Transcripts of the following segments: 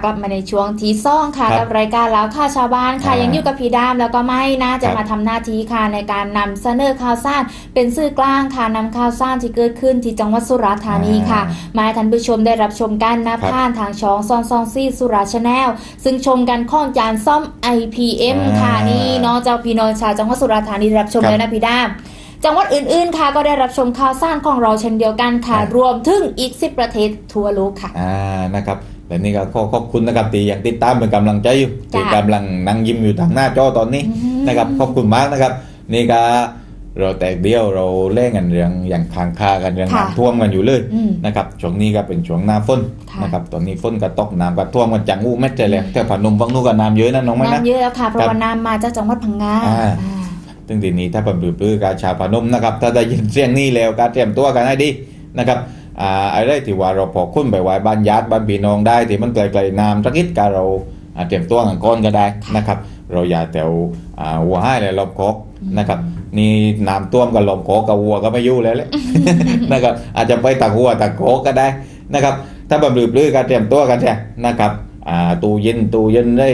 ค่ะกลับมาในช่วงที่ซ่องค่ะครับกับรายการแล้วค่ะชาวบ้านค่ะอ่ายัยังอยู่กับพี่ดามแล้วก็ไม่นะจะครับมาทำหน้าที่ค่ะในการนำเสนอข่าวสารเป็นสื่อกลางค่ะนำข่าวสารที่เกิดขึ้นที่จังหวัดสุราษฎร์ธานีค่ะมาให้ท่านผู้ชมได้รับชมกันนะครับผ่านทางช่องซองซองซี่สุราชแนลซึ่งชมกันข้องจานซ่อม IPM อ่าค่ะนี่เน้องเจ้าพี่น้องชาวจังหวัดสุราษฎร์ธานีได้รับชมครับแล้วนะพี่ดามจังหวัดอื่นๆ ค่ะก็ได้รับชมข่าวสารของเราเช่นเดียวกันค่ะครับรวมถึงอีก 10 ประเทศทั่วโลกค่ะ อ่า นะครับ และนี่ก็ขอขอบคุณนะครับที่ยังติดตามเป็นกำลังใจอยู่จ้ะที่กำลังนั่งยิ้มอยู่ทางหน้าจอตอนนี้อืมนะครับขอบคุณมากนะครับ นี่ก็เราแตกเดียวเราเล่นกันเรื่องอย่างทางคากันเรื่องค่ะน้ำท่วมกันอยู่เลยอืมนะครับช่วงนี้ก็เป็นช่วงหน้าฝนค่ะนะครับตอนนี้ฝนก็ตกน้ำก็ท่วมกันจังอู้เม็ดเลยแหละแค่ผ่านนมฟังนู่นก็น้ำเยอะนะน้องไหมนะน้ำเยอะแล้วค่ะเพราะว่าน้ำมาจากจังหวัดพังงาอ่าอ่าซึ่งทีนี้ถ้าผมปลื้อๆการชาวพนมนะครับถ้าได้ยินเสียงนี้แล้วการเตรียมตัวกันให้ดีนะครับ อ่าอะไรที่ว่าเราพอคุ้นไปไว้บ้านญาติบ้านพี่น้องได้ที่มันไกลๆน้ำสักนิดก็เราอ่าเตรียมตัวกันก่อนก็ได้นะครับ เราอย่าแถวอ่าวัวให้เลยลมโคกนะครับนี่น้ำท่วมกับลมโคกกับวัวก็ไม่อยู่แล้วแหละนะครับอาจจะไปตากวัวตากโคกก็ได้นะครับ ถ้าบำรุงปลื้อการเตรียมตัวกันใช่นะครับอ่าตู้เย็นตู้เย็นได้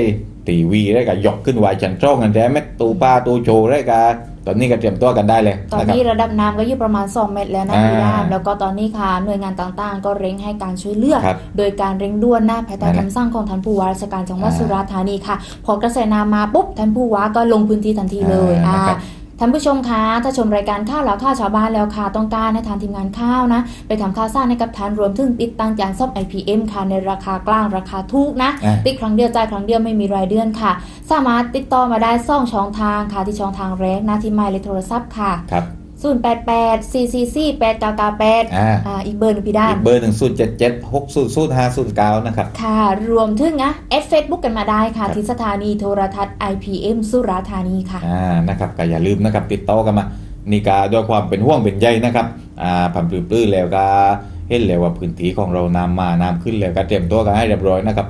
ตีวีได้ก็ยกขึ้นไว้ชั้นช่องกันแท้ไหมตู้ป้าตู้โชว์ได้ก็ ตอนนี้ก็เตรียมตัวกันได้เลยตอนนะครับนี้ระดับน้ำก็อยู่ประมาณ 2 เมตรแล้วนะอ่าพี่ดามแล้วก็ตอนนี้ค่ะหน่วยงานต่างๆ ก็เร่งให้การช่วยเหลือครับโดยการเร่งด่วนนะภายใต้นั่นแหละคำสั่งของท่านผู้ว่าราชการจังหวัดอ่าสุราษฎร์ธานีค่ะพอกระแสน้ำมาปุ๊บท่านผู้ว่าก็ลงพื้นที่ทันทีเลยอ่าอ่านะครับ ท่านผู้ชมคะ ถ้าชมรายการข้าวแล้วข้าวชาวบ้านแล้วค่ะ ต้องการให้ทานทีมงานข้าวนะ ไปทำข้าวสร้างให้กับทานรวมถึงติดตั้งจานซ่อม IPM ค่ะ ในราคากลางราคาถูกนะอ่าติดครั้งเดียวจ่ายครั้งเดียวไม่มีรายเดือนค่ะ สามารถติดต่อมาได้ซ่องช่องทางค่ะที่ช่องทางแรกนะที่หมายเลขโทรศัพท์ค่ะครับ 088 444 8998อ่าอ่าอีกเบอร์หนึงพี่ด้าอีนกเบอร์หนึ่งศูนย์เจ็ดเจ็ดหกศูนย์ศูนย์ห้าศูนย์เก้านะครับ ค่ะ รวมถึงนะแอดเฟซบุ๊กกันมาได้ค่ะ ครับ ที่สถานีโทรทัศน์ IPM สุราษฎร์ธานีค่ะ อ่านะครับก็อย่าลืมนะครับติดต่อกันมานี่ก็ด้วยความเป็นห่วงเป็นใยนะครับอ่าผันปลื้อๆแล้วก็เห็นแล้วว่าพื้นที่ของเราน้ำมาน้ำขึ้นแล้วก็เตรียมตัวกันให้เรียบร้อยนะครับ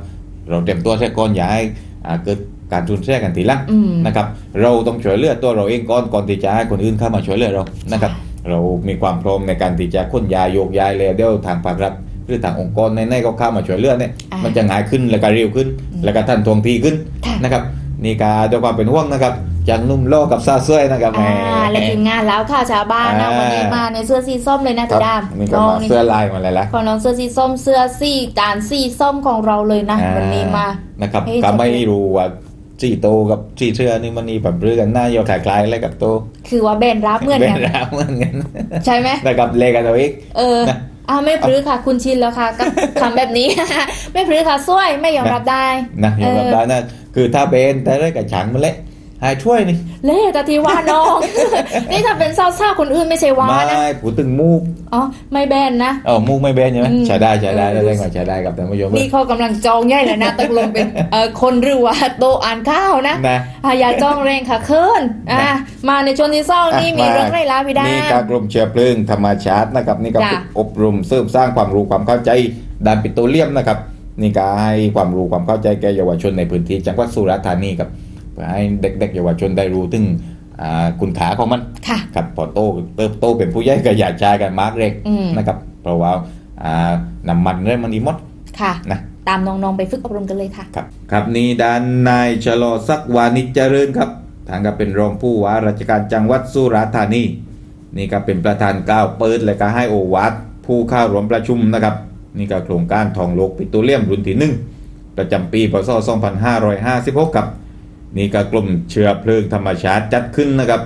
เราเตรียมตัวเสียก่อนอย่าให้อ่าเกิด การสูญเสียกันทีหลังอืมนะครับเราต้องช่วยเหลือตัวเราเองก่อนก่อนที่จะให้คนอื่นเข้ามาช่วยเหลือเรานะครับเรามีความพร้อมในการที่จะค้นยาโยกย้ายแล้วเดี๋ยวทางภาครัฐหรือทางองค์กรในๆก็เข้ามาช่วยเหลือเนี่ยอ่ามัมันจะง่ายขึ้นแล้วก็เร็วขึ้นอืมแล้วก็ทันทวงทีขึ้นค่ะนะครับนี่ก็ด้วยความเป็นห่วงนะครับจากหนุ่มโลกกับซาเซ่นะครับแหมอ่าและทีมงานแล้วค่ะชาวบ้านนะอ่าวันนี้มาในเสื้อสีส้มเลยนะครัพี่บด้ามนี่ก็น้องมานี่เสื้อลายมาเลยละของน้องเสื้อสีส้มเสื้อสีจานสีส้มของเราเลยนะอ่าวันนี้มานะครับเฮ้ยก็ไม่จะเป็นรู้ว่า จีโตกับจีเสื้อนี่มันมีแบบเรื่องกันหน้าโยคล้ายๆอะไรกับโต คือว่าแบรนด์รับเหมือนเป็กันนราวเหมือนกันใช่ไหมนะครับเลกันเอาเองเออนะอ่าไม่พลื้อค่ะคุณชินแล้วค่ะกับคำแบบนี้ไม่พลื้อค่ะซ้วยไม่ยอมรับได้นะยอมรับเออได้นะคือถ้าเป็นแต่ได้กับฉันมาเละ ให้ช่วยนี่เล่แต่ทีว่าน้อง นี่ถ้าเป็นเศร้าๆคนอื่นไม่ใช่ว่าไม่นะผูตึงมูกอ๋อไม่แบนนะเออมูกไม่เบนใช่ไหมอืมใช้ได้ใช้ได้เออได้ได้ใช้ได้กับท่านผู้ชมนี่เขากำลังจองใหญ่เลยนะตกลงเป็นเออคนหรือว่าโตะอ่านข้าวนะนะอะอย่าจ้องแรงค่ะเคินอะมาในช่วงที่สองนี่อะมีมาเรื่องไรล่ะพี่ดานี่การกรมเชื้อเพลิงธรรมชาตินะครับนี่ก็จ้ะฝึกอบรมเสริมสร้างความรู้ความเข้าใจด้านปิโตรเลียมนะครับนี่ก็ให้ความรู้ความเข้าใจแก่เยาวชนในพื้นที่จังหวัดสุราษฎร์ธานีครับ เพื่อให้เด็กๆเยาวชนได้รู้ถึงอ่าคุณค่าของมันค่ะครับพอโตเติบโตเป็นผู้ใหญ่ก็อย่าใช้กันมากเร็กอืมนะครับเพราะว่าอ่าน้ำมันเนี่ยมันดีหมดค่ะนะตามน้องๆไปฝึกอบรมกันเลยค่ะ ครับครับนี่ด้านนายชะลอศักดิ์วานิจเจริญครับทางก็เป็นรองผู้ว่าราชการจังหวัดสุราษฎร์ธานี นี่ก็เป็นประธานกล่าวเปิดและก็ให้โอวาทผู้เข้าร่วมประชุมนะครับ นี่ก็โครงการทองโลกปิโตรเลียมรุ่นที่หนึ่งประจำปีพศ2556ครับ นี่ก็กลุ่มเชื้อเพลิงธรรมชาติจัดขึ้นนะครับ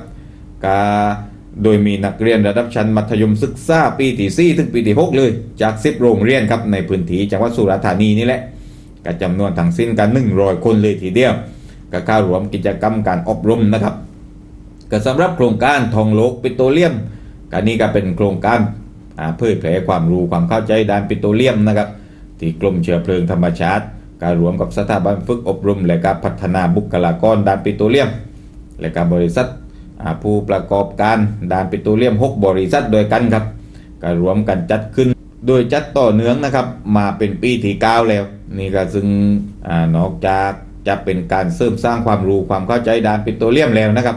กาโดยมีนักเรียนระดับชั้นมัธยมศึกษาปีที่4ถึงปีที่6เลย จาก10โรงเรียนครับในพื้นที่จังหวัดสุราษฎร์ธานีนี่แหละก็จำนวนทั้งสิ้นกัน100 คนเลยทีเดียวก็เข้าร่วมกิจกรรมการอบรมนะครับก็สำหรับโครงการทองโลกปิโตรเลียมก็นี่ก็เป็นโครงการอ่าเผยแพร่ความรู้ความเข้าใจด้านปิโตรเลียมนะครับที่กรมเชื้อเพลิงธรรมชาติ การรวมกับสถาบันฝึกอบรม และการพัฒนาบุคลากรด้านปิโตรเลียม และการบริษัทผู้ประกอบการด้านปิโตรเลียม 6 บริษัทโดวยกันครับก็รรวมกันจัดขึ้น โดยจัดต่อเนื่องนะครับมาเป็นปีที่9แล้ว นี่ก็ซึ่งอนอกจากจะเป็นการเสริมสร้างความรู้ความเข้าใจด้านปิโตรเลียมแล้วนะครับ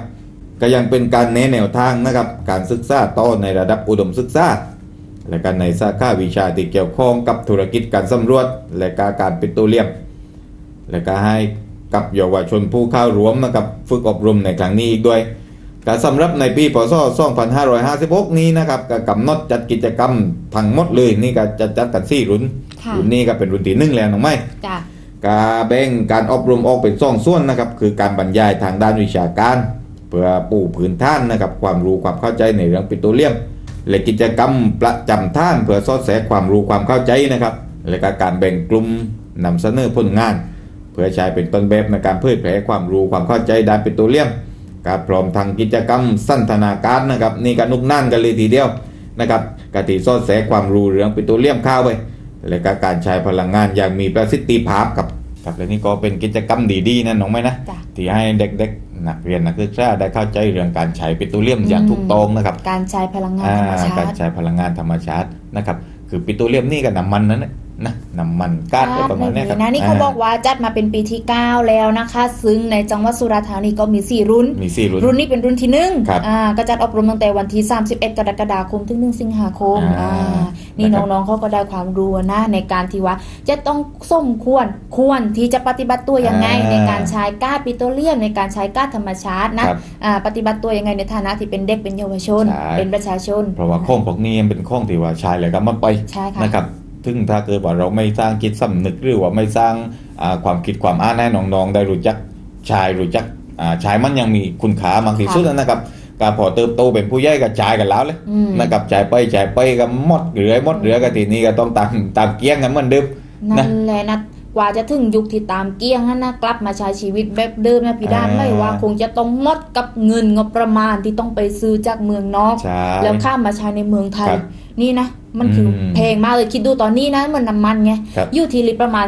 ก็ยังเป็นการแนะแนวทางนะครับการศึกษาต่อในระดับอุดมศึกษา และการในสาขาวิชาที่เกี่ยวข้องกับธุรกิจการสำรวจ และการการปิโตรเลียม แล้วก็ให้กับเยาวชนผู้เข้าร่วมนะครับฝึกอบรมในครั้งนี้อีกด้วยการสำหรับในปีพศ2556 นี้นะครับก็กำหนดจัดกิจกรรมทั้งหมดเลยนี่ก็จะจัดกันสี่รุ่นค่ะรุ่นนี้ก็เป็นรุ่นที่หนึ่งแล้วน้องไม้จ้ะกาแบ่งการอบรมออกเป็นสองส่วนนะครับคือการบรรยายทางด้านวิชาการ เพื่อปูพื้นฐานนะครับความรู้ความเข้าใจในเรื่องปิโตรเลียม และกิจกรรมประจำท่านเพื่อสอดแสความรู้ความเข้าใจนะครับ และก็การแบ่งกลุ่มนำเสนอผลงาน เพื่อใช้เป็นต้นแบบในการเผยแพร่ความรู้ความเข้าใจด้านปิโตรเลียมการพร้อมทางกิจกรรมสันทนาการนะครับนี่ก็นุกนั่นกันเลยทีเดียวนะครับกติสอดแสความรู้เรื่องปิโตรเลียมเข้าไปและก็การใช้พลังงานอย่างมีประสิทธิภาพครับครับและนี่ก็เป็นกิจกรรมดีๆนะน้องไหมนะจ้ะที่ให้เด็กๆ นักเรียนนักศึกษาได้เข้าใจเรื่องการใช้ปิโตรเลียมอย่างอืมถูกต้องนะครับ การใช้พลังงานอ่าธรรมชาการติใช้พลังงานธรรมชาตินะครับ คือปิโตรเลียมนี่กับน้ำมันนั่นแหละ นะน้ำมันก๊าซอะไรประมาณเนี้ยครับนะนี่เขาบอกว่าจัดมาเป็นปีที่ 9 แล้วนะคะ ซึ่งในจังหวัดสุราษฎร์ธานีก็มี 4 รุ่นมีสี่รุ่น รุ่นนี้เป็นรุ่นที่หนึ่งครับอ่าก็จัดอบรมตั้งแต่วันที่ 31 กรกฎาคมถึง 1 สิงหาคมอ่าอ่านี่นะครับน้องๆเขาก็ได้ความรู้นะในการที่ว่าจะต้องสมควรควรที่จะปฏิบัติตัวยังไงอ่าในการใช้ก๊าซปิโตรเลียม ในการใช้ก๊าซธรรมชาตินะครับอ่าปฏิบัติตัวยังไงในฐานะที่เป็นเด็กเป็นเยาวชนใช่เป็นประชาชน เพราะว่าข้องพวกนี้มันเป็นข้องที่ว่าใช้เลยก็มันไปใช่ค่ะนะครับ ถึงถ้าเกิดว่าเราไม่สร้างจิตสำนึกหรือว่าไม่สร้างอ่าความคิดความอ่านให้น้องๆ ได้รู้จักชายรู้จักอ่าชายมันยังมีคุณค่ามากที่สุดนะครับการพอเติบโตเป็นผู้ใหญ่ก็จ่ายกันแล้วเลยอืมนะครับจ่ายไปจ่ายไปก็หมดเหลือหมดเหลือก็ทีนี้ก็ต้องตามตามเกี้ยงกันเหมือนเดิมนั่นแหละนะกว่าจะถึงยุคที่ตามเกี้ยงนั่นนะกลับมาใช้ชีวิตแบบเดิมนะพี่ด้านอ่าไม่ว่าคงจะต้องหมดกับเงินงบประมาณที่ต้องไปซื้อจากเมืองนอกใช่แล้วข้ามมาใช้ในเมืองไทยครับ นี่นะ มันคืออมแพงมากเลยคิดดูตอนนี้นะเหมันน้ำมันไงครับอยู่ที่ลิตรประมาณ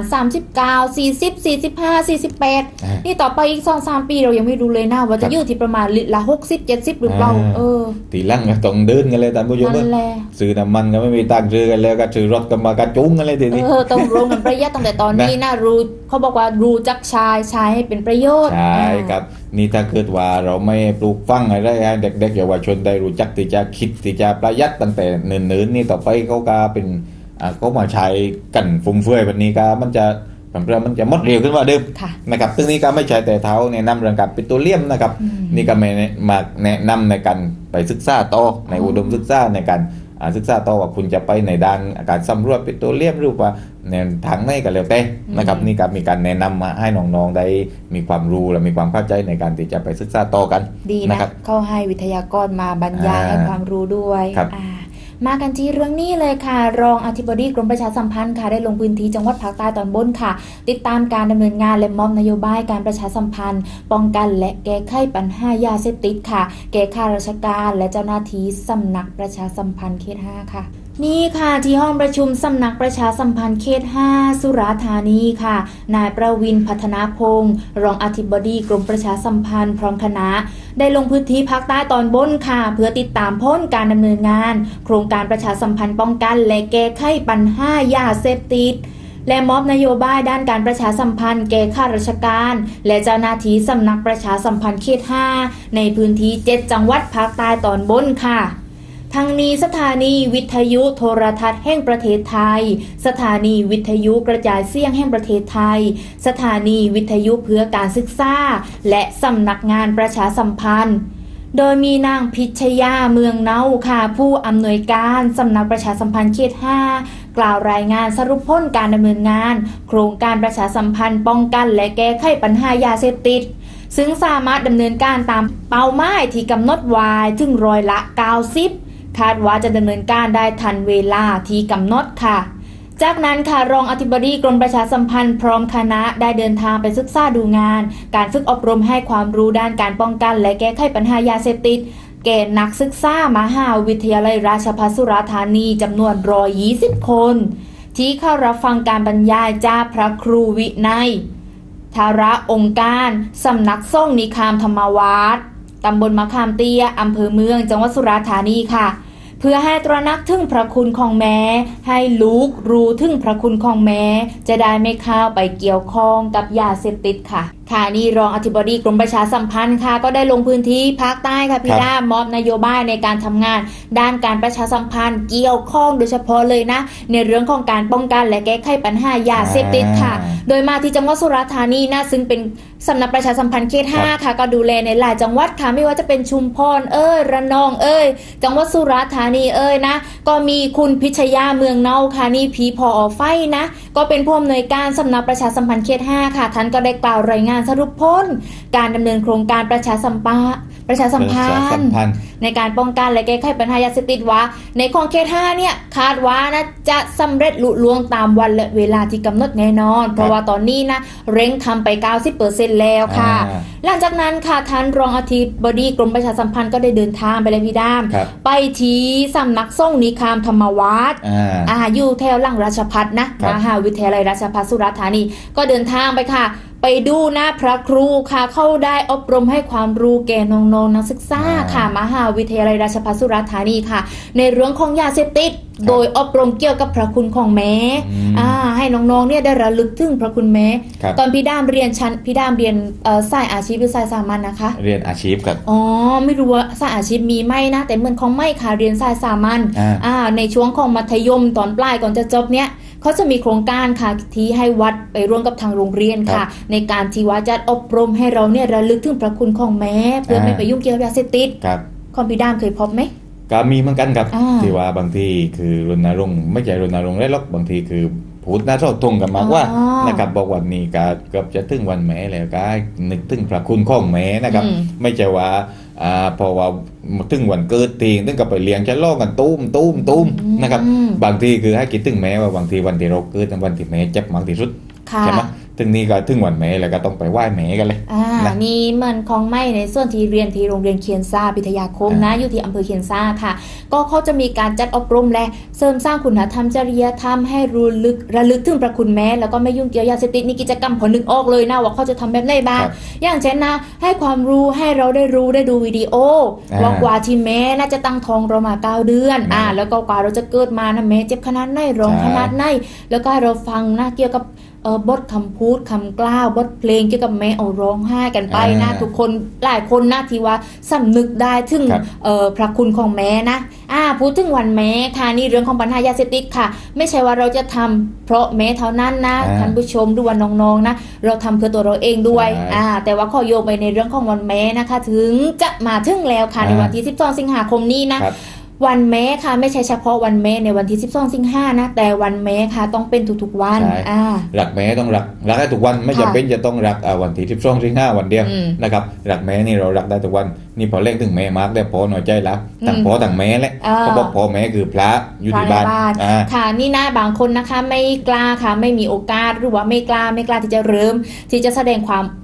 39 40 45 48อ่านี่ต่อไปอีกสองสามปีเรายังไม่รู้เลยนะว่าครัจะบอยู่ที่ประมาณลิตรละ 60 70 หรือเปล่าอ่าเออทีหลังก็ต้องเดินกันเลยท่านผู้ชมนั่นแหละซื้อน้ำมันก็ไม่มีตังค์ซื้อกันแล้วก็ซื้อรถกันมากระจุงกันเลยทีนี้เออต้องรู้กันประหยัดตั้งแต่ตอนนี้นะรู้เขาบอกว่ารู้จักใชายใช้ให้เป็นประโยชน์ใช่ครับ นี่ถ้าเกิดว่าเราไม่ปลูกฝังอะไรให้เด็กๆเยาวชนได้รู้จักที่จะคิดที่จะประหยัดตั้งแต่เนิ่นๆนี่ต่อไปเขาก็เป็นอ่าเขามาใช้กันฟุ่มเฟือยแบบนี้ก็มันจะผลเพื่อมันจะหมดเร็วขึ้นกว่าเดิมค่ะนะครับซึ่งนี่ก็ไม่ใช่แต่เท้าแนะนำเรื่องการปิโตรเลียมนะครับอืมนี่ก็ไม่มาแนะนำในการไปศึกษาต่อในอ๋ออุอุดมศึกษาในการอ่า ศึกษาต่อว่าคุณจะไปในด้านการสำรวจปิโตรเลียมหรือว่าในทางไหนก็แล้วแต่นะครับนี่ก็มีการแนะนำมาให้น้องๆได้มีความรู้และมีความเข้าใจในการที่จะไปศึกษาต่อกัน ดีนะนะครับ เขาให้วิทยากรมาบรรยายอ่าให้ความรู้ด้วยครับอ่า มากันที่เรื่องนี้เลยค่ะ รองอธิบดีกรมประชาสัมพันธ์ค่ะได้ลงพื้นที่จังหวัดภาคใต้ตอนบนค่ะ ติดตามการดำเนินงานและมอบนโยบายการประชาสัมพันธ์ ป้องกันและแก้ไขปัญหายาเสพติดค่ะ แก่ข้าราชการและเจ้าหน้าที่สำนักประชาสัมพันธ์เขต5ค่ะ นี่ค่ะที่ห้องประชุมสำนักประชาสัมพันธ์เขต 5 สุราษฎร์ธานีค่ะ นายประวินพัฒนาพงศ์รองอธิบดีกรมประชาสัมพันธ์พร้อมคณะ ได้ลงพื้นที่ภาคใต้ตอนบนค่ะ เพื่อติดตามพ้นการดำเนินงาน โครงการประชาสัมพันธ์ป้องกันและแก้ไขปัญหายาเสพติดและมอบนโยบายด้านการประชาสัมพันธ์แก่ข้าราชการ และเจ้าหน้าที่สำนักประชาสัมพันธ์เขต 5 ในพื้นที่ 7 จังหวัดภาคใต้ตอนบนค่ะ ทั้งนี้สถานีวิทยุโทรทัศน์แห่งประเทศไทย สถานีวิทยุกระจายเสียงแห่งประเทศไทย สถานีวิทยุเพื่อการศึกษา และสำนักงานประชาสัมพันธ์โดยมีนางพิชยาเมืองเนาค่ะ ผู้อำนวยการสำนักประชาสัมพันธ์เขต 5 กล่าวรายงานสรุปพ้นการดำเนินงาน โครงการประชาสัมพันธ์ป้องกันและแก้ไขปัญหายาเสพติด ซึ่งสามารถดำเนินการตามเป้าหมายที่กำหนดไว้ถึงร้อยละ 90 คาดว่าจะดำเนินการได้ทันเวลาที่กำหนดค่ะ จากนั้นค่ะรองอธิบดีกรมประชาสัมพันธ์พร้อมคณะได้เดินทางไปศึกษาดูงาน การฝึกอบรมให้ความรู้ด้านการป้องกัน และแก้ไขปัญหายาเสพติดแก่นักศึกษามหาวิทยาลัยราชภัฏสุราษฎร์ธานีจำนวน 120 คน ที่เข้ารับฟังการบรรยายจากพระครูวินัยธาระองค์การสำนักส่งนิคามธรรมวาส ตำบลมะขามเตี้ยอำเภอเมือง จังหวัดสุราษฎร์ธานีค่ะ เพื่อให้ตระหนักถึงพระคุณของแม้ ให้ลูกรู้ถึงพระคุณของแม้ จะได้ไม่เข้าไปเกี่ยวข้องกับยาเสพติดค่ะค่ะนี่รองอธิบดีกรมประชาสัมพันธ์ค่ะ ก็ได้ลงพื้นที่ภาคใต้ค่ะพี่ครับด้ามอบนโยบายในการทำงาน ด้านการประชาสัมพันธ์เกี่ยวข้องโดยเฉพาะเลยนะ ในเรื่องของการป้องกันและแก้ไขปัญหายาเสพติดค่ะอ่าโดยมาที่จังหวัดสุราษฎร์ธานีนะซึ่งเป็นสำนักประชาสัมพันธ์เขตครับ5ค่ะ ก็ดูแลในหลายจังหวัดค่ะไม่ว่าจะเป็นชุมพรเอ้ยระนองเอ้ยจังหวัดสุราษฎร์ธานีเอ้ยนะ ก็มีคุณพิชยาเมืองเนาค่ะนี่พีพออไฟนะ ก็เป็นผู้อำนวยการสำนักประชาสัมพันธ์เขต5ค่ะท่านก็ได้กล่าวรายงานสรุปผลการดำเนินโครงการประชาสัมพันธ์ประชาสัมพัประชาสันมธ์พันธ์ในการป้องกันและแก้ไขปัญหายาเสพติดว่า ในของเขต5เนี่ยคาดว่านะจะสำเร็จลุล่วงตามวันและเวลาที่กำหนดแน่นอน เพราะว่าตอนนี้นะเร่งทำไป 90%แล้วค่ะอ่าหลังจากนั้นค่ะท่านรองอธิบดีกรมประชาสัมพันธ์ก็ได้เดินทางไปเลยพี่ด้ามครับไปที่สำนักส่งนิคามธรรมวัฒน์อ่าอ่าอยู่แถวหลังราชพัฒนะครับมหาวิทยาลัยราชภัฏสุราษฎร์ธานีก็เดินทางไปค่ะ ไปดูหน้าพระครูค่ะ เข้าได้อบรมให้ความรู้แก่น้องๆนักศึกษาอ่าค่ะมหาวิทยาลัยราชภัฏสุราษฎร์ธานีค่ะ ในเรื่องของยาเสพติดโดยอบรมเกี่ยวกับพระคุณของแม่อืมอ่าให้น้องๆเนี่ยได้ระลึกถึงพระคุณแม่ครับตอนพี่ด้ามเรียนชั้นพี่ด้ามเรียนเอ่อสายอาชีพหรือสายสามัญนะคะ เรียนอาชีพครับอ๋อไม่รู้ว่าสายอาชีพมีไหมนะ แต่เหมือนของไม่ค่ะเรียนสายสามัญอ่าอ่าในช่วงของมัธยมตอนปลายก่อนจะจบเนี้ย เขาจะมีโครงการค่ะที่ให้วัดไปร่วมกับทางโรงเรียนค่ะ ในการที่ว่าจะอบรมให้เราเนี่ยระลึกถึงพระคุณของแม่เพื่อไม่ไปยุ่งเกี่ยวกับยาเสพติดครับคอมพิวดามเคยพบไหมก็มีเหมือนกันครับอ่าที่ว่าบางทีคือรณรงค์ไม่ใช่รณรงค์ได้หรอกบางทีคือพูดหน้าเท่าตรงกันมากว่าอ๋อนะครับบอกวันนี้ก็เกือบจะถึงวันแม่แล้วก็ให้นึกถึงพระคุณของแม่นะครับอืมไม่ใช่ว่า อ่าพอว่าถึงวันเกิดทีถึงกับไปเลี้ยงจะล่อกันตุ้มตุ้มตุ้มนะครับอืมบางทีคือให้คิดถึงแม่ว่าบางทีวันที่เราเกิดเป็นวันที่แม่เจ็บมากที่สุดค่ะ ใช่ไหมถึงนี้ก็ถึงวันแม่แล้วก็ต้องไปไหว้แม่กันเลยอ่านะนี่มันของไม่ในส่วนที่เรียนที่โรงเรียนเคียนซาพิทยาคมนะอยู่ที่อำเภอเคียนซาค่ะ ก็เขาจะมีการจัดอบรมและเสริมสร้างคุณธรรมจริยธรรมให้รู้ลึกระลึกถึงพระคุณแม่แล้วก็ไม่ยุ่งเกี่ยวยาเสพติดนี่กิจกรรมผลนึกออกเลยนะว่าเขาจะทำแบบไหนบ้างครับอย่างเช่นนะ ให้ความรู้ให้เราได้รู้ได้ดูวิดีโออ่าว่ากว่าที่แม่น่าจะตั้งท้องเรามาเก้าเดือนอ่าอืมแล้วก็กว่าเราจะเกิดมานะแม่เจ็บขนาดไหนร้องใช่ขนาดไหนแล้วก็ให้เราฟังนะเกี่ยวกับ เออบทคำพูดคำกล้าวบทเพลงเกี่ยวกับแม่เอาร้องไห้กันไปนะอ่าทุกคนหลายคนนะที่ว่าสำนึกได้ถึงครับเอ่อพระคุณของแม่นะอ่าพูดถึงวันแม่ค่ะนี่เรื่องของปัญหายาเสพติดค่ะ ไม่ใช่ว่าเราจะทำเพราะแม่เท่านั้นนะอ่าท่านผู้ชมด้วยน้องๆนะเราทำเพื่อตัวเราเองด้วยใช่อ่าแต่ว่าขอโยงไปในเรื่องของวันแม่นะคะ ถึงจะมาถึงแล้วค่ะอ่าในวันที่ 12 สิงหาคมนี้นะครับ วันแม่ค่ะ ไม่ใช่เฉพาะวันแม่ในวันที่ 12สิงหานะ แต่วันแม่ค่ะต้องเป็นทุกๆวันใช่อ่ารักแม่ต้องรักรักได้ทุกวันไม่ค่ะจำเป็นจะต้องรักอ่าวันที่สิบสองสิงห้าวันเดียวอืมนะครับรักแม่นี่เรารักได้ทุกวันนี่พอเล่นถึงแม่มากได้พอหน่อยใจแล้วต่างอืมพอต่างแม่แหละอ่าเขาบอกพอแม่คือพระอยู่ที่บ้านพระในบ้านอ่าค่ะนี่นะบางคนนะคะไม่กล้าค่ะ ไม่มีโอกาสหรือว่าไม่กล้าไม่กล้าที่จะเริ่มที่จะแสดงความเอ่อ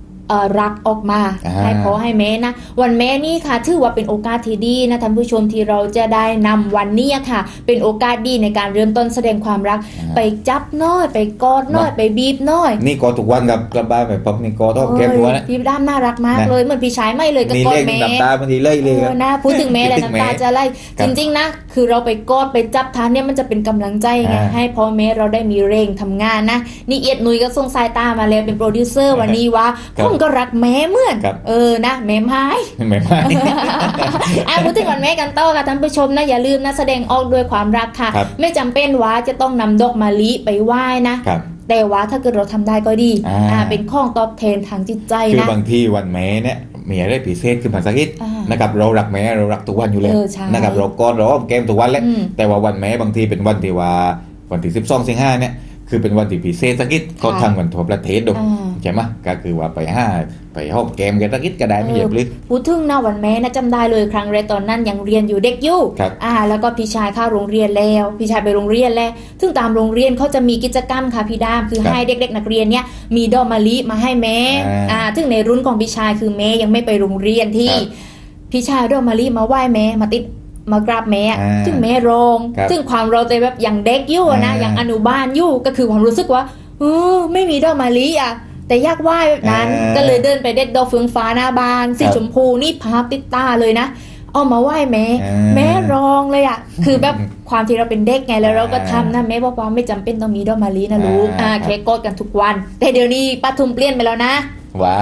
รักออกมาอ่าให้พ่อให้แม่นะ วันแม่นี่ค่ะ ถือว่าเป็นโอกาสที่ดีนะท่านผู้ชมที่เราจะได้นำวันนี้ค่ะ เป็นโอกาสดีในการเริ่มต้นแสดงความรัก ไปจับน้อย ไปกอดน้อย ไปบีบน้อย นี่ก็ทุกวันครับกลับบ้านไปพบนี่ก็ต้องแก้ตัวนะเอ้ยพี่ด้ามน่ารักมากนะเลยเหมือนพี่ชายไม่เลยก็มีกอเลดขแม่น้ำตาบางทีเลยเลยเออนะพูดถึงแม่แล้วคิดถึงน้ำตาแม่จะไหลครัจบริงๆนะคือเราไปกอดไปจับทานเนี่ยมันจะเป็นกำลังใจไงอ่าให้พ่อแม่เราได้มีแรงทำงานนะนี่เอียดหนุยก็ส่งสายตามาแล้วเป็นโปรดิวเซอร์วันนี้ว่าครับผมก็รักแม่เหมือน ครับ เออนะแม่ไม้ ไม่ไม่ อะพูดถึงวันแม่กันต่อค่ะท่านผู้ชมนะอย่าลืมนะแสดงออกด้วยความรักค่ะ ครับ ไม่จำเป็นว่าจะต้องนำดอกมะลิไปไหว้นะ ครับ แต่ว่าถ้าเกิดเราทำได้ก็ดีอ่า อ่าเป็นข้องตอบแทนทางจิตใจคือนะ บางทีวันแม่เนี่ยมีอะไรพิเศษขึ้นมาสักนิดอ่านะครับเรารักแม่เรารักทุกวันอยู่แล้วเออใช่นะครับเรากอดเราอ้อมแก้มทุกวันแหละอืมแต่ว่าวันแม่บางทีเป็นวันที่ว่าวันที่สิบสองสิงหาเนี่ยคือเป็นวันที่พิเศษสักนิดก็ทำกันทั่วประเทศดูอ่า ใช่ไหมก็คือว่าไปห้าไปห้องแกมกันสักนิดก็ได้ไม่เออเหยียบลึกพูดถึงนะวันแม่นะจำได้เลยครั้งแรกตอนนั้นยังเรียนอยู่เด็กอยู่ครับอ่า แล้วก็พี่ชายเข้าโรงเรียนแล้ว พี่ชายไปโรงเรียนแล้วซึ่งตามโรงเรียนเขาจะมีกิจกรรมค่ะพี่ดามคือครับให้เด็ก ๆ นักเรียนเนี่ยมีดอกมะลิมาให้แม่อ่าอ่าซึ่งในรุ่นของพี่ชายคือแม่ยังไม่ไปโรงเรียนที่ครับพี่ชายเอาดอกมะลิมาไหว้แม่มาติดมากราบแม่อ่าซึ่งแม่ร้องครับซึ่งความเราแต่แบบอย่างเด็กอยู่อะนะอ่าอย่างอนุบาลอยู่ก็คือความรู้สึกว่าเออไม่มีดอกมะลิอะ แต่อยากไหว้แบบนั้นอ่าก็เลยเดินไปเด็ดดอกเฟืองฟ้าหน้าบ้านสีครับชมพูนี่ภาพติดตาเลยนะเอามาไหว้แม่อ่าแม่ร้องเลยอะคือแบบความที่เราเป็นเด็กไงแล้วเราก็อ่าทำนะแม่บอกว่าไม่จำเป็นต้องมีดอกมะลินะลูกอ่าอ่าครับแค่กดกันทุกวัน แต่เดี๋ยวนี้ป้าทุมเปลี่ยนไปแล้วนะว่า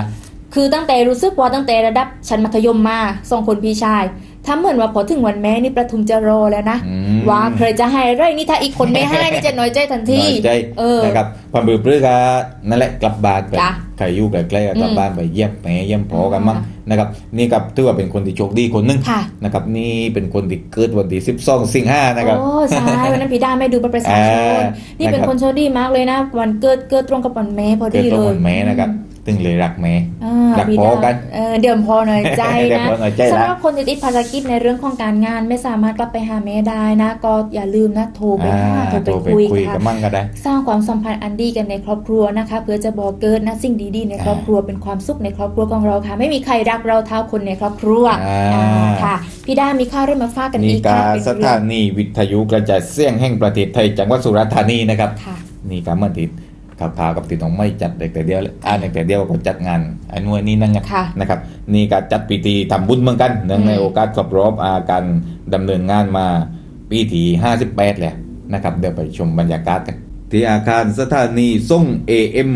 คือตั้งแต่รู้สึกว่าตั้งแต่ระดับชั้นมัธยมมาสองคนพี่ชาย ถ้าเหมือนว่าพอถึงวันแม่นี่ประทุมจะรอแล้วนะอืมว่าใครจะให้ไรนี่ถ้าอีกคนไม่ให้นี่จะน้อยใจทันทีน้อยใจเออนะครับความปลื้มปลื้ก็นั่นแหละกลับบ้านไปจ้ะใครอยู่ใกล้ๆก็กลับอืมบ้านไปเยี่ยมแม่เยี่ยมพ่อกันมั่งอ่นะครับนี่กับถือว่าเป็นคนที่โชคดีคนหนึงค่ะนะครับนี่เป็นคนที่เกิดวันที่12สิงหานะครับโอ้ใช่วันนั้นพี่ดาไม่ดูบัตรประชาชอ่านนี่เป็นนะครับคนโชคดีมากเลยนะ วันเกิดเกิดตรงกับวันแม่พอเกิดดีตรงเลยวันแม่นะครับ ตึงเลยรักแม่อ่ารักพี่พอดากันเออเดี๋ยวพอหน่อยใจเดี๋ยวนะพอหน่อยใจนะสำหรับคนที่ติดภารกิจในเรื่องของการงานไม่สามารถกลับไปหาแม่ได้นะ ก็อย่าลืมนะโทรไปอ่าหาโทรโทรไปไปคุยคุยค่ะกันมั่งก็ได้สร้างความสัมพันธ์อันดีกันในครอบครัวนะคะ เพื่อจะบอกเกิดนะสิ่งดีๆในครอบครัวเป็นความสุขในครอบครัวของเราค่ะ ไม่มีใครรักเราเท่าคนในครอบครัวอ่าอ่าค่ะพี่ด้ามีข้าวได้มาฝากกันนี่อีกกาค่ะรเป็นสเรื่ถาองนีวิทยุกระจายเสียงแห่งประเทศไทยจังหวัดสุราษฎร์ธานีนะครับค่ะนี่การเมื่อติด ข่าวพากับติดของไม่จัดเด็กแต่เดียวเลยอ่าเด็กแต่เดียวก็จัดงานไอ้นวยนี่นั่นไงค่ะนะครับนี่การจัดพิธีทำบุญเหมือนกันเนื่องในอืมโอกาสครบรอบอาการดำเนินงานมาปีที่58แล้วนะครับเดี๋ยวไปชมบรรยากาศกันที่อาคารสถานีส่ง AM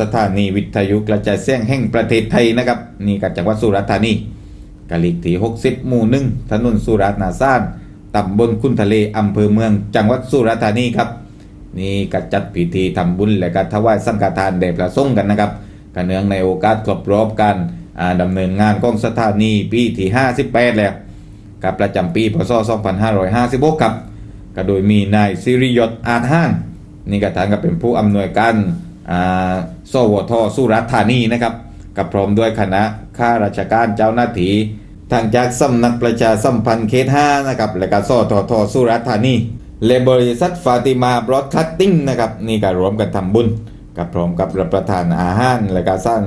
สถานีวิทยุกระจายเสียงแห่งประเทศไทยนะครับนี่กับจังหวัดสุราษฎร์ธานีกะลิกที่60 หมู่หนึ่งถนนสุราษฎร์นาซ่านตำบลคุณทะเลอำเภอเมือง จังหวัดสุราษฎร์ธานีครับ นี่ก็จัดพิธีทำบุญและก็ถวายสังฆทานแด่พระสงฆ์กันนะครับกันเนื่องในโอกาสครบรอบการอ่าดำเนินงานของสถานีปีที่ 58 แล้วกับประจำปีพศ 2556ครับก็โดยมีนายสิริยศอาจห้างนี่ก็ทางกับเป็นผู้อำนวยการสวทสุราษฎร์ธานีนะครับกับพร้อมด้วยคณะข้าราชการเจ้าหน้าที่ทางจากสำนักประชาสัมพันธ์เขต5นะครับและก็สททสุราษฎร์ธานี และบริษัทฟาติมาบรอดคัตติ้งนะครับนี่ก็รวมกันทำบุญกับพร้อมกับรับประทานอาหาร และก็สร้าง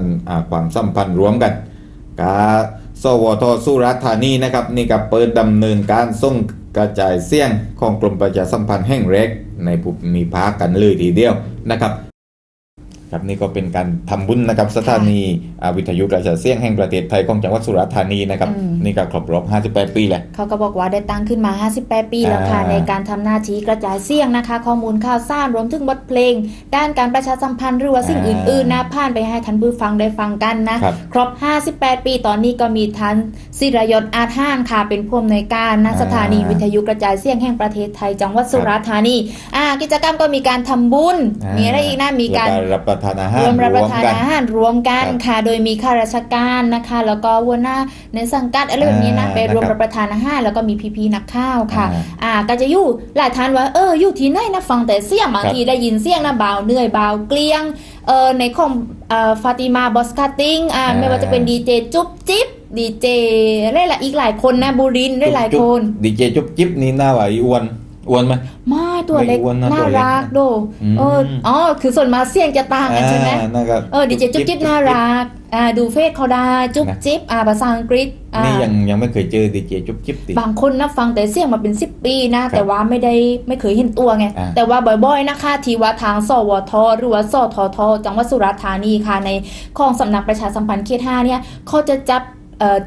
ความสัมพันธ์รวมกันกาสวทสุราษฎร์ธานีนะครับนี่ก็เปิดดำเนินการส่งกระจายเสี่ยงของกรมประชาสัมพันธ์แห่งแรกในภูมิภาคกันเลยทีเดียวนะครับ ครับนี่ก็เป็นการทำบุญนะครับสถานีอ่าวิทยุกระจายเสียงแห่งประเทศไทยของจังหวัดสุราษฎร์ธานีนะครับอืมนี่ก็ครบรอบ 58 ปีแหละเขาก็บอกว่าได้ตั้งขึ้นมา 58 ปีแล้วค่ะอ่าในการทำหน้าที่กระจายเสียงนะคะ ข้อมูลข่าวสารรวมถึงบทเพลง ด้านการประชาสัมพันธ์หรือว่าสิ่งอ่าอื่นๆนะผ่านไปให้ท่านผู้ฟังได้ฟังกันนะครับครบ 58 ปีตอนนี้ก็มีท่านศิรยศอาท่านค่ะเป็นผู้อำนวยการนะอ่าสถานีวิทยุกระจายเสียงแห่งประเทศไทยจังหวัดสุราษฎร์ธานีอ่ากิจกรรมก็มีการทำบุญอ่ามีอะไรอีกนะมีการแล้วรับประทานอาหารรวมรับประทานกันอาหารรวมกันครับค่ะ โดยมีข้าราชการนะคะ แล้วก็หัวหน้าในสังกัดอะไรแบบนี้นะอ่าไปรวมนะครับรับประทานอาหารแล้วก็มีพี่ๆนักข่าวค่ะอ่าอ่าก็จะอยู่หลายท่านว่าเอออยู่ที่ไหนนะฟังแต่เสียงบางครับทีได้ยินเสียงนะเบาเหนื่อยเบาเกลียงเออในของเอ่อฟาติมาบอสคาติงอ่าอ่าไม่ว่าจะเป็นดีเจจุ๊บจิ๊บดีเจอะไรละอีกหลายคนนะบูรินทร์ได้หลายคนดีเจจุ๊บจิ๊บนี่หน้าไหวอ้วน อ้วนไหม ไม่ตัวเล็กไม่อ้วนนะน่าตัวเล็กรักโดอืม เอออ๋อคือส่วนมากเสียงจะต่างกันใช่ไหมอ่านะครับ เออดีเจจุ๊บจิ๊บน่ารักอ่าดูเฟซเขาได้จุ๊บนะ จิ๊บอ่าภาษาอังกฤษอ่านี่ยังยังไม่เคยเจอดีเจจุ๊บจิ๊บติ บางคนนะฟังแต่เสียงมาเป็น 10 ปีนะ แต่ว่าไม่ได้ไม่เคยเห็นตัวไง อ่า แต่ว่าบ่อยๆนะคะที่ว่าทางสวทหรือว่าสททจังหวัดสุราษฎร์ธานีค่ะในของสำนักประชาสัมพันธ์เขตห้าเนี่ยเขาจะจับเอ่อ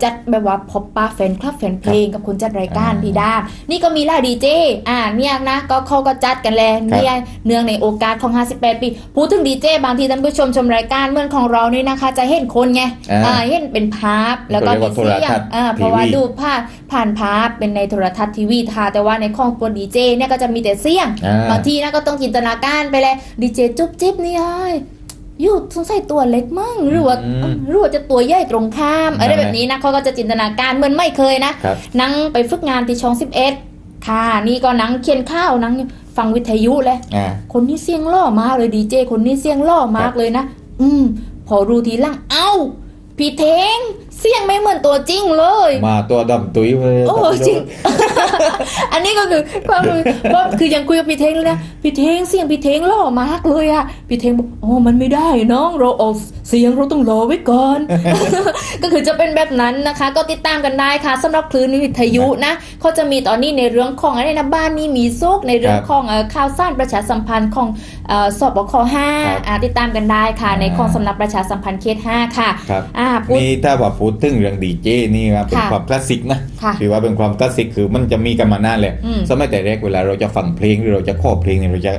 จัดแบบว่าพบปะแฟนคลับแฟนเพลงกับคนจัดรายการอ่าพี่ดา นี่ก็มีล่าดีเจอ่าเนี่ยนะก็เขาก็จัดกันแลเนี่ยเนื่องในโอกาสของ 58 ปี พูดถึงดีเจบางทีท่านผู้ชมชมรายการเหมือนของเรานี่นะคะ จะเห็นคนไงอ่าอ่าเห็นเป็นภาพแล้วก็เรียกมีว่าโทรเสียทังศน์อ่าเพราะว่าทีวีดูผ่านผ่านภาพเป็นในโทรทัศน์ทีวีทาแต่ว่าในข้องตัวดีเจเนี่ยก็จะมีแต่เสียงอ่าบางทีนะก็ต้องจินตนาการไปเลยดีเจจุ๊บจิ๊บนี่เอ้ยอ ยู่สงสัยตัวเล็กมั่งหรือว่าอืมหรือว่าจะตัวใหญ่ตรงข้ามอะไรนั่นแหละแบบนี้นะเขาก็จะจินตนาการเหมือนไม่เคยนะครับนั่งไปฝึกงานที่ช่อง11ค่ะนี่ก็นั่งเขียนข้าวนั่งฟังวิทยุเลยอ่าคนนี้เสียงหล่อมากเลยดีเจคนนี้เสียงหล่อมากเลยนะ อืม พอรู้ทีหลังเอ้าพี่เทง เสียงไม่เหมือนตัวจริงเลย มาตัวดำตุ้ยเลยโอ้จริง อันนี้ก็คือความรู้ว่าคือยังคุยกับพี่เทงเลยนะพี่เทงเสียงพี่เทงหล่อมากเลยอะพี่เทงบอกโอ้มันไม่ได้น้องเราเอาเสียงเราต้องรอไว้ก่อน ก็คือจะเป็นแบบนั้นนะคะ ก็ติดตามกันได้ค่ะสำหรับคลื่นวิทยุนะเขาจะมีตอนนี้ในเรื่องของอะไรนะบ้านนี้มีโซกในเรื่องของเอ่อข่าวสารประชาสัมพันธ์ของเอ่อสบคห้าครับอ่าติดตามกันได้ค่ะ ในอ่าของสำนักประชาสัมพันธ์เขตห้าค่ะครับอ่าพูดนี่ถ้าว่าพูดถึงเรื่องดีเจนี่ครับเป็นค่ะความคลาสสิกนะค่ะถือว่าเป็นความคลาสสิกคือมันจะมีกันมานานเลยอืมสมัยแต่แรกเวลาเราจะฟังเพลงหรือเราจะข้อเพลงเนี่ยเราจะ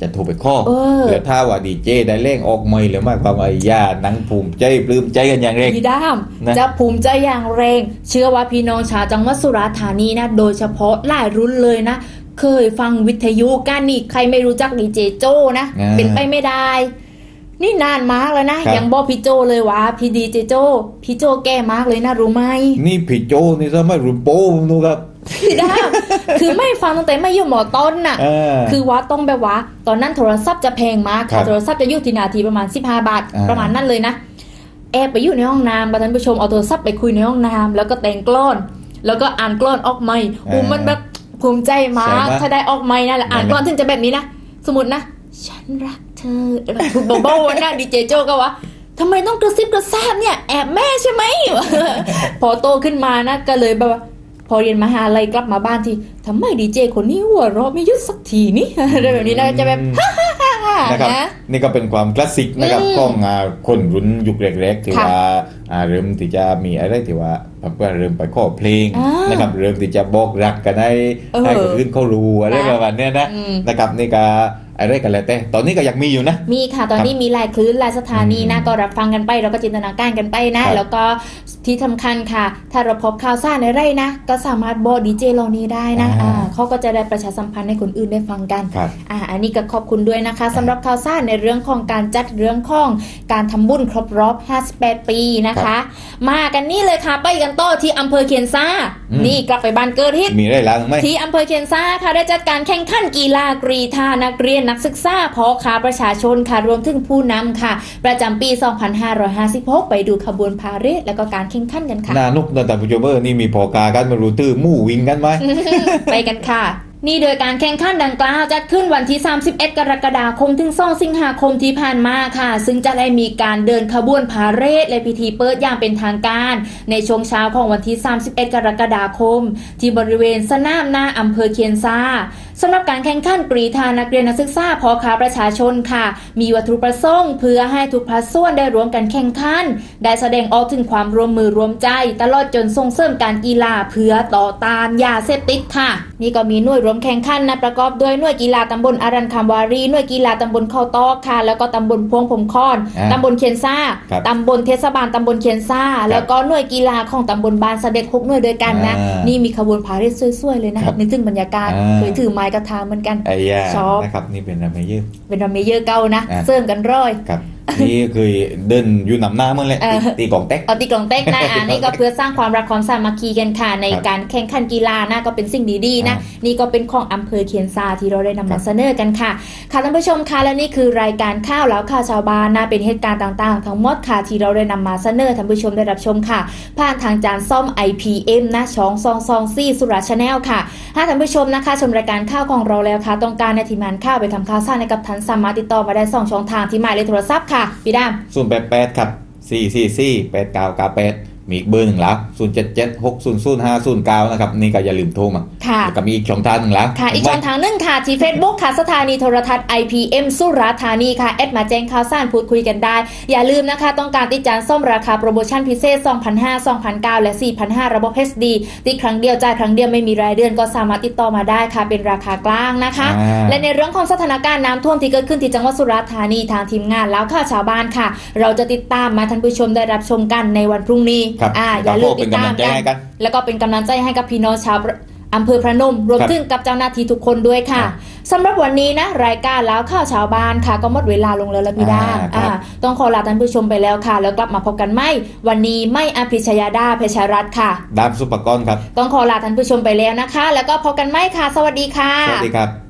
จะโทรไปข้อเออแล้วถ้าว่าดีเจได้เล่งออกไม่หรือไม่ความว่าไอ้ย่าหนังภูมิใจปลื้มใจกันอย่างเร่งพี่ด้ามนะจะภูมิใจอย่างแรง เชื่อว่าพี่น้องชาวจังหวัดสุราษฎร์ธานีนะ โดยเฉพาะหลายรุ่นเลยนะ เคยฟังวิทยุกันนี่ใครไม่รู้จักดีเจโจนะอ่าเป็นไปไม่ได้ นี่นานมากแล้วนะครับยังบอกพี่โจเลยว่าพี่ดีเจโจพี่โจแก่มากเลยนะรู้ไหมนี่พี่โจนี่สมัยรุ่นโป้ผมดูครับพี่ด้ามคือไม่ฟังตั้งแต่ไม่อยู่หมอต้นน่ะเออคือว่าต้องแบบว่า ตอนนั้นโทรศัพท์จะแพงมากครัค่ะบโทรศัพท์จะอยู่ที่นาทีประมาณ 15 บาทอ่าประมาณนั้นเลยนะ แอบไปอยู่ในห้องน้ำประธานผู้ชมเอาโทรศัพท์ไปคุยในห้องน้ำแล้วก็แต่งกลอน แล้วก็อ่านกลอนออกไม่อูมันแบบภูมิใจมากถ้าได้ออกไม่นะแล้วอ่านกลอนถึงจะแบบนี้นะ สมมตินะ ฉันรัก เธอแบบถูกเบาๆนะดีเจโจก็ว่าทำไมต้องกระซิบกระซาบเนี่ยแอบแม่ใช่ไหม พอโตขึ้นมานะก็เลยแบบว่าพอเรียนมหาลัยกลับมาบ้านที่ทำไมดีเจคนนี้หัวเราะไม่หยุดสักทีนี่อะไรแบบนี้นะจะแบบนะครับนะนี่ก็เป็นความคลาสสิกนะครับอืมของอ่าคนรุ่นยุคแรกๆที่ค่ะว่าอ่าเริ่มที่จะมีอะไรที่ว่าเพื่อนเริ่มไปข้อเพลงอ่านนะครับเริ่มที่จะบอกรักกันให้เออให้คนอื่นเขารู้อะไรนะประมาณเนี้ยนะอืมนะครับนี่ก็ อะไรกันแล้วแต่ ตอนนี้ก็ยังมีอยู่นะ มีค่ะ ตอนนี้มีหลายคลื่นหลายสถานีนะอืมก็รับฟังกันไปแล้วก็จินตนาการกันไปนะครับแล้วก็ที่สำคัญค่ะ ถ้าเราพบข่าวสารอะไรนะ ก็สามารถบอกดีเจเหล่านี้ได้นะอ่าอ่าเขาก็จะได้ประชาสัมพันธ์ให้คนอื่นได้ฟังกันครับอ่าอันนี้ก็ขอบคุณด้วยนะคะสำหรับข่าวสารในเรื่องของการจัดเรื่องของการทำบุญครบรอบ 58 ปีนะคะ มากันนี่เลยค่ะ ไปกันต่อที่อำเภอเคียนซ่าอืมนี่กลับไปบ้านเกิดฮิตมีอะไรล้างไหมที่อำเภอเคียนซ่าค่ะได้จัดการแข่งขันกีฬากรีธานักเรียนนักศึกษาพอค้าประชาชนค่ะรวมถึงผู้นำค่ะ ประจำปี 2556 ไปดูขบวนพาเหรดแล้วก็การแข่งขันกันค่ะนานุกนันตผู้ชมเบอร์นี่มีพอกากันมารูตื้อมู่วิ่งกันไหมไปกันค่ะนี่โดยการแข่งขันดังกล่าวจัดขึ้นวันที่ 31 กรกฎาคมถึง 2 สิงหาคมที่ผ่านมาค่ะ ซึ่งจะได้มีการเดินขบวนพาเหรดและพิธีเปิดอย่างเป็นทางการ ในช่วงเช้าของวันที่ 31 กรกฎาคม ที่บริเวณสนามหน้าอำเภอเคียนซา สำหรับการแข่งขันกรีธานักเรียนนักศึกษาพอค้าประชาชนค่ะ มีวัตถุประสงค์เพื่อให้ทุกภาคส่วนได้ร่วมกันแข่งขันได้แสดงออกถึงความร่วมมือร่วมใจ ตลอดจนส่งเสริมการกีฬาเพื่อต่อต้านยาเสพติดค่ะ นี่ก็มีหน่วยรวมแข่งขันนะประกอบด้วยหน่วยกีฬาตำบลอารันคำวารีหน่วยกีฬาตำบลเข้าตอกค่ะ แล้วก็ตำบลพวงผมคอนอ่าตำบลเคียนซ่าครับตำบลเทศบาลตำบลเคียนซ่า แล้วก็หน่วยกีฬาของตำบลบานเสด็จหกหน่วยด้วยกันนะอ่านี่มีขบวนพาเหรดสวยๆเลยนะครับนึกถึงบรรยากาศอ่าเคยถือไม้กระทาเหมือนกันไอ้ยาชอบนะครับนี่เป็นอะไรเยอะเป็นรัมเมเยอร์เก่านะอ่าเสริมกันร้อยครับ นี่เคยเดินอยู่หนำหน้าเมื่อแหละเออตีตีกล่องแตกเอาตีกลองเต็กนะอ่านี่ก็เพื่อสร้างความรักความสามัคคีกันค่ะในครับการแข่งขันกีฬานะก็เป็นสิ่งดีๆนะอ่านี่ก็เป็นของอำเภอเคียนซาที่เราได้นำครัมาบเสนอกันค่ะค่ะท่านผู้ชมคะและนี่คือรายการข้าวแล้วข่าวชาวบ้านนะเป็นเหตุการณ์ต่างๆ ทั้งหมดค่ะที่เราได้นำมาเสนอท่านผู้ชมได้รับชมค่ะ ผ่านทางจานซ่อม IPM นะช่องซองซองซี่สุราชแนลค่ะถ้าท่านผู้ชมนะคะชมรายการข้าวของเราแล้วค่ะต้องการในทีมงานข้าวไปทำข้าวสารในกับทันสามารถติดต่อมาได้สองช่องทางที่หมายเลขโทรศัพท์ค่ะพี่ดาม ศูนย์แปดแปดครับสี่สี่สี่แปดเก้าเก้าแปด มีอีกเบอร์หนึ่งแล้วศูนย์เจ็ดเจ็ดหกศูนย์ศูนย์ห้าศูนย์เก้านะครับ นี่ก็อย่าลืมโทรมาค่ะแล้วก็มีอีกช่องทางหนึ่งแล้วค่ะ อีกช่องทางหนึงค่ะ ที่ Facebook ค่ะ สถานีโทรทัศน์ IPM สุราษฎร์ธานีค่ะ แอดมาแจ้งข่าวสารพูดคุยกันได้ อย่าลืมนะคะ ต้องการติดจานส้มราคาโปรโมชั่นพิเศษ2,500 2,900และ 4,500 ระบบ HD ติดครั้งเดียวจ่ายครั้งเดียวไม่มีรายเดือนก็สามารถติดต่อมาได้ค่ะ เป็นราคากลางนะคะอ่าและในเรื่องของสถานการณ์น้ำท่วมที่เกิดขึ้นที่จังหวัดสุราษฎร์ธานีทางทีมงานแล้วข่าวชาวบ้านค่ะ เราจะติดตามมาท่านผู้ชมได้รับชมกันในวันพรุ่งนี้ครับอ่าอย่าลืมติดตามเป็นกำลังใจให้กัน แล้วก็เป็นกำลังใจให้กับพี่น้องชาวอำเภอพระนม รวมครับถึงกับเจ้าหน้าที่ทุกคนด้วยค่ะครับสำหรับวันนี้นะ รายการแล้วข่าวชาวบ้านค่ะ ก็หมดเวลาลงแล้วละพี่ดาอ่าครับอ่าต้องขอลาท่านผู้ชมไปแล้วค่ะ แล้วกลับมาพบกันไหมวันนี้ไม่อภิชยาดาเพชรรัตน์ค่ะ ดามซุปเปอร์กอนครับ ต้องขอลาท่านผู้ชมไปแล้วนะคะ แล้วก็พบกันไหมค่ะ สวัสดีค่ะ สวัสดีครับ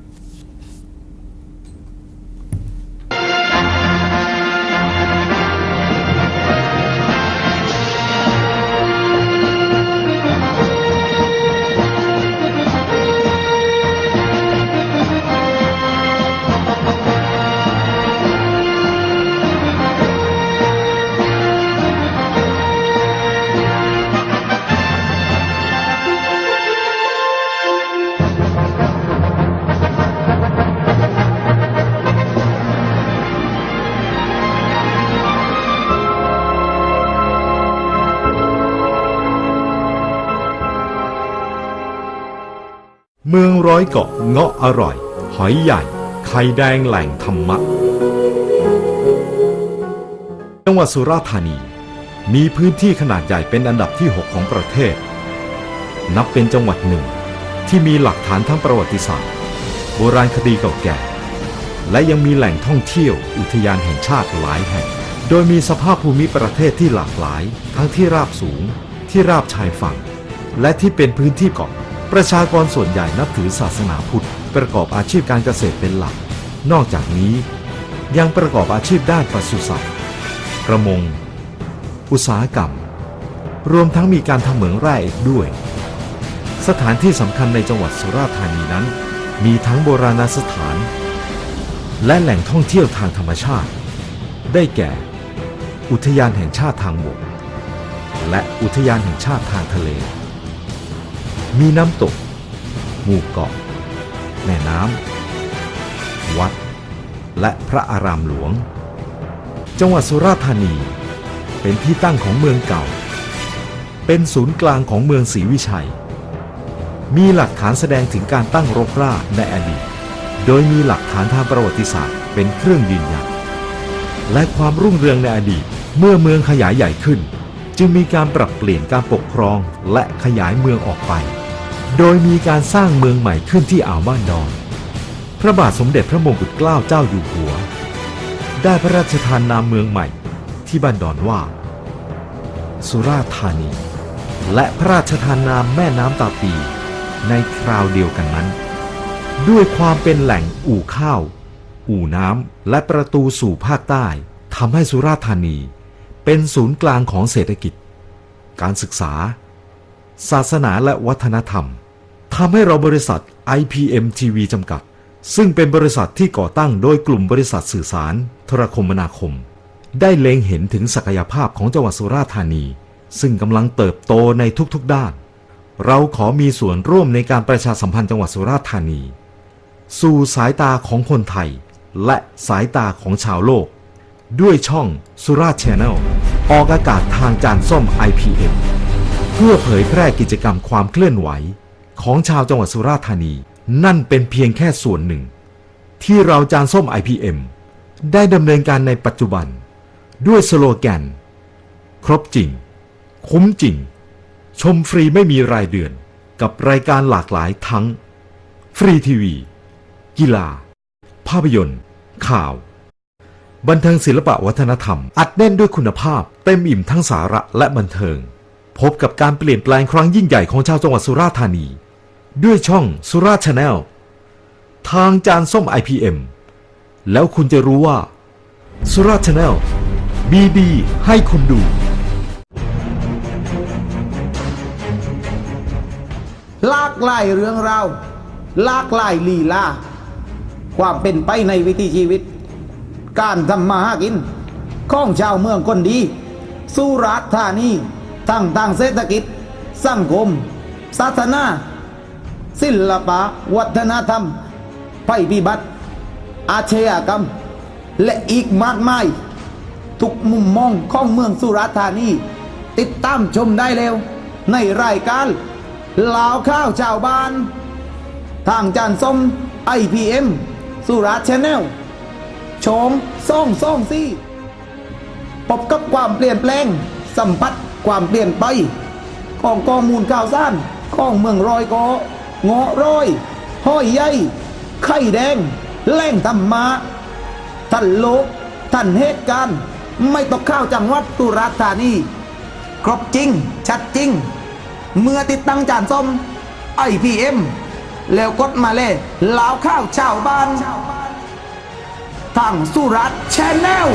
เงาะเงาะอร่อย หอยใหญ่ ไข่แดงแหล่งธรรมะ จังหวัดสุราษฎร์ธานี มีพื้นที่ขนาดใหญ่เป็นอันดับที่ 6 ของประเทศ นับเป็นจังหวัดหนึ่ง ที่มีหลักฐานทั้งประวัติศาสตร์ โบราณคดีเก่าแก่ และยังมีแหล่งท่องเที่ยว อุทยานแห่งชาติหลายแห่ง โดยมีสภาพภูมิประเทศที่หลากหลาย ทั้งที่ราบสูง ที่ราบชายฝั่ง และที่เป็นพื้นที่เกาะ ประชากรส่วนใหญ่นับถือศาสนาพุทธ ประกอบอาชีพการเกษตรเป็นหลัก นอกจากนี้ ยังประกอบอาชีพด้านปศุสัตว์ ประมง อุตสาหกรรม รวมทั้งมีการทำเหมืองแร่อีกด้วย สถานที่สำคัญในจังหวัดสุราษฎร์ธานีนั้น มีทั้งโบราณสถาน และแหล่งท่องเที่ยวทางธรรมชาติ ได้แก่ อุทยานแห่งชาติทางบก และอุทยานแห่งชาติทางทะเล มีน้ำตก หมู่เกาะ แม่น้ำ วัด และพระอารามหลวง จังหวัดสุราษฎร์ธานี เป็นที่ตั้งของเมืองเก่า เป็นศูนย์กลางของเมืองศรีวิชัย มีหลักฐานแสดงถึงการตั้งรกราในอดีต โดยมีหลักฐานทางประวัติศาสตร์เป็นเครื่องยืนยัน และความรุ่งเรืองในอดีตเมื่อเมืองขยายใหญ่ขึ้น จึงมีการปรับเปลี่ยนการปกครองและขยายเมืองออกไป โดยมีการสร้างเมืองใหม่ขึ้นที่อ่าวบ้านดอน พระบาทสมเด็จพระมงกุฎเกล้าเจ้าอยู่หัว ได้พระราชทานนามเมืองใหม่ที่บ้านดอนว่า สุราษฎร์ธานี และพระราชทานนามแม่น้ำตาปีในคราวเดียวกันนั้น ด้วยความเป็นแหล่งอู่ข้าว อู่น้ำและประตูสู่ภาคใต้ทำให้สุราษฎร์ธานี เป็นศูนย์กลางของเศรษฐกิจ การศึกษา ศาสนาและวัฒนธรรม ทำให้เราบริษัท IPM TV จำกัด ซึ่งเป็นบริษัทที่ก่อตั้งโดยกลุ่มบริษัทสื่อสาร โทรคมนาคม ได้เล็งเห็นถึงศักยภาพของจังหวัดสุราษฎร์ธานี ซึ่งกำลังเติบโตในทุกๆด้าน เราขอมีส่วนร่วมในการประชาสัมพันธ์จังหวัดสุราษฎร์ธานี สู่สายตาของคนไทย และสายตาของชาวโลก ด้วยช่องสุราษฎร์ชนลออกอากาศทางจานส้ม IPM เพื่อเผยแพร่กิจกรรมความเคลื่อนไหว ของชาวจังหวัดสุราษฎร์ธานี นั่นเป็นเพียงแค่ส่วนหนึ่ง ที่เราจานส้ม IPM ได้ดำเนินการในปัจจุบัน ด้วยสโลแกน ครบจริง คุ้มจริง ชมฟรีไม่มีรายเดือนกับรายการหลากหลายทั้ง ฟรีทีวี กีฬา ภาพยนตร์ ข่าว บันเทิงศิลปะวัฒนธรรม อัดแน่นด้วยคุณภาพ เต็มอิ่มทั้งสาระและบันเทิง พบกับการเปลี่ยนแปลงครั้งยิ่งใหญ่ของชาวจังหวัดสุราษฎร์ธานี ด้วยช่องสุราชแนลทางจานส้ม IPM แล้วคุณจะรู้ว่า สุราชแนลมีดีให้คุณดู ลากหลายเรื่องราวลากหลายลีลาความเป็นไปในวิถีชีวิต การทำมาหากินของชาวเมืองคนดี สุราษฎร์ธานีทั้งทางเศรษฐกิจ สังคมศาสนา ศิลปะวัฒนธรรมภัยพิบัติอาชญากรรม และอีกมากมาย ทุกมุมมองของเมืองสุราษฎร์ธานี ติดตามชมได้เร็ว ในรายการลาวข้าวชาวบ้าน ทางจานส้ม IPM สุราษฎร์ชแนลชมซ่องซ่องซี่พบกับความเปลี่ยนแปลง สัมผัสความเปลี่ยนไป ของข้อมูลข่าวสารของเมืองรอยกอ เงาะร้อย ห้อยใหญ่ไข่แดงแหล่งธรรมะท่านโลกท่านเหตุการณ์ ไม่ตกข้าวจังหวัดสุราษฎร์ธานีครบจริง ชัดจริง เมื่อติดตั้งจานส้ม IPM แล้วกดมาเลยลาวข้าวชาวบ้านทางสุรัตน์ชแนล